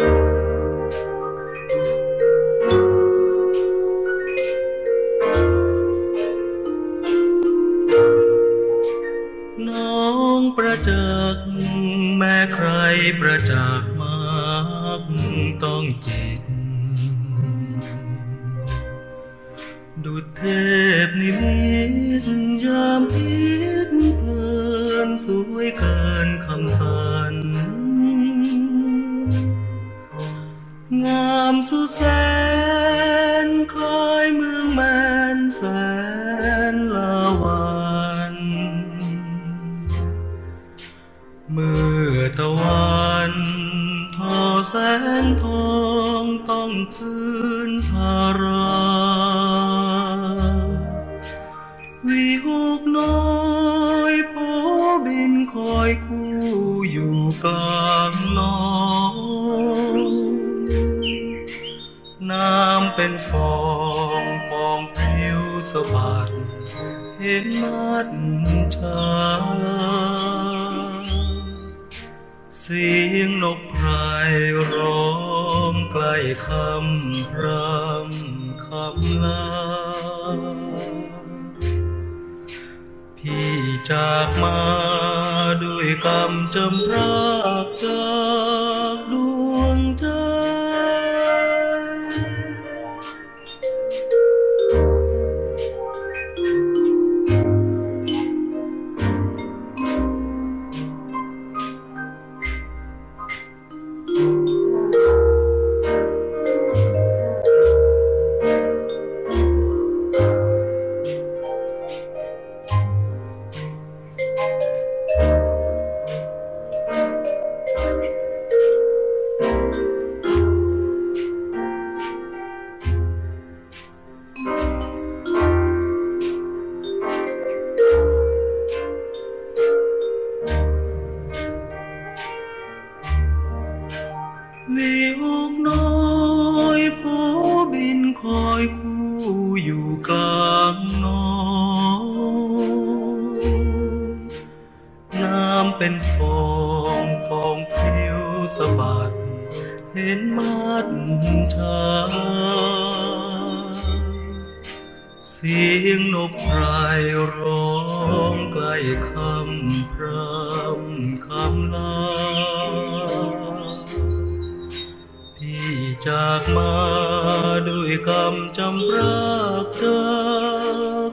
น้องประจักษ์แม้ใครประจักษ์มากต้องจิต ดุจเทพนิมิตยามพิษเพลินสวยเกินคำสัน งามสุดแสนคล้ายเมืองแมนแสนลาวันเมื่อตะวันทอแสงทองต้องพื้นทาราวีหกน้อยโผบินคอยคู่อยู่กลางลอง น้ำเป็นฟองฟองพิวสะบัดเห็นมัดชาเสียงนกไพรร้องใกล้คำพรำคำลา พี่จากมาด้วยกรรมจำรากจา วิวกน้อยผู้บินคอยคู่อยู่กลางนองน้ำเป็นฟองฟองผิวสะบัด เห็นมัดชาเสียงนกไพรร้องใกล้คำพรำคำลา จากมาด้วยคำจำรักจาก